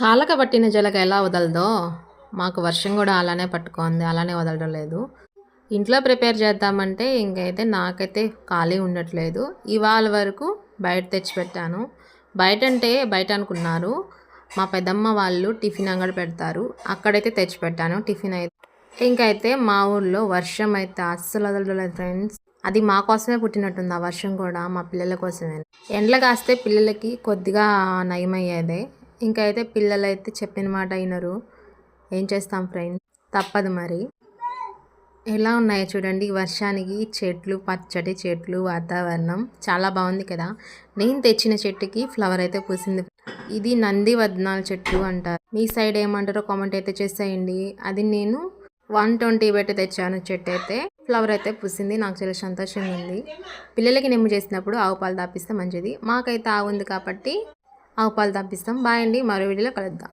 కాలక పట్టిన జలక ఎలా వదలదో మాకు వర్షం కూడా అలానే పట్టుకుంది అలానే వదలడం లేదు. ఇంట్లో ప్రిపేర్ చేద్దామంటే ఇంకైతే నాకైతే ఖాళీ ఉండట్లేదు. ఇవాళ వరకు బయట తెచ్చిపెట్టాను. బయట అంటే బయట అనుకున్నారు. మా పెద్దమ్మ వాళ్ళు టిఫిన్ అంగడి పెడతారు. అక్కడైతే తెచ్చిపెట్టాను టిఫిన్ అయితే ఇంకైతే మా ఊర్లో వర్షం అయితే అస్సలు వదలలేదు ఫ్రెండ్స్. అది మా కోసమే పుట్టినట్టుంది ఆ వర్షం కూడా మా పిల్లల కోసమే. ఎండలు కాస్తే పిల్లలకి కొద్దిగా నయమయ్యేదే. ఇంకైతే పిల్లలైతే చెప్పిన మాట అయినరు ఏం చేస్తాం ఫ్రెండ్స్? తప్పదు మరి. ఎలా ఉన్నాయో చూడండి వర్షానికి చెట్లు పచ్చటి చెట్లు వాతావరణం. చాలా బాగుంది కదా. నేను తెచ్చిన చెట్టుకి ఫ్లవర్ అయితే పూసింది. ఇది నంది వదనాల చెట్టు అంటారు. మీ సైడ్ ఏమంటారో కామెంట్ అయితే చేసేయండి. అది నేను వన్ ట్వంటీ పెట్టి తెచ్చాను చెట్టు అయితే. ఫ్లవర్ అయితే పూసింది. నాకు చాలా సంతోషంగా ఉంది. పిల్లలకి నిమ్మ చేసినప్పుడు ఆవు పాలు తాపిస్తే మంచిది. మాకైతే ఆవు ఉంది కాబట్టి ఆవు పాలు తప్పిస్తాం బాయ్ అండి. మరో వీడియోలో కలుద్దాం.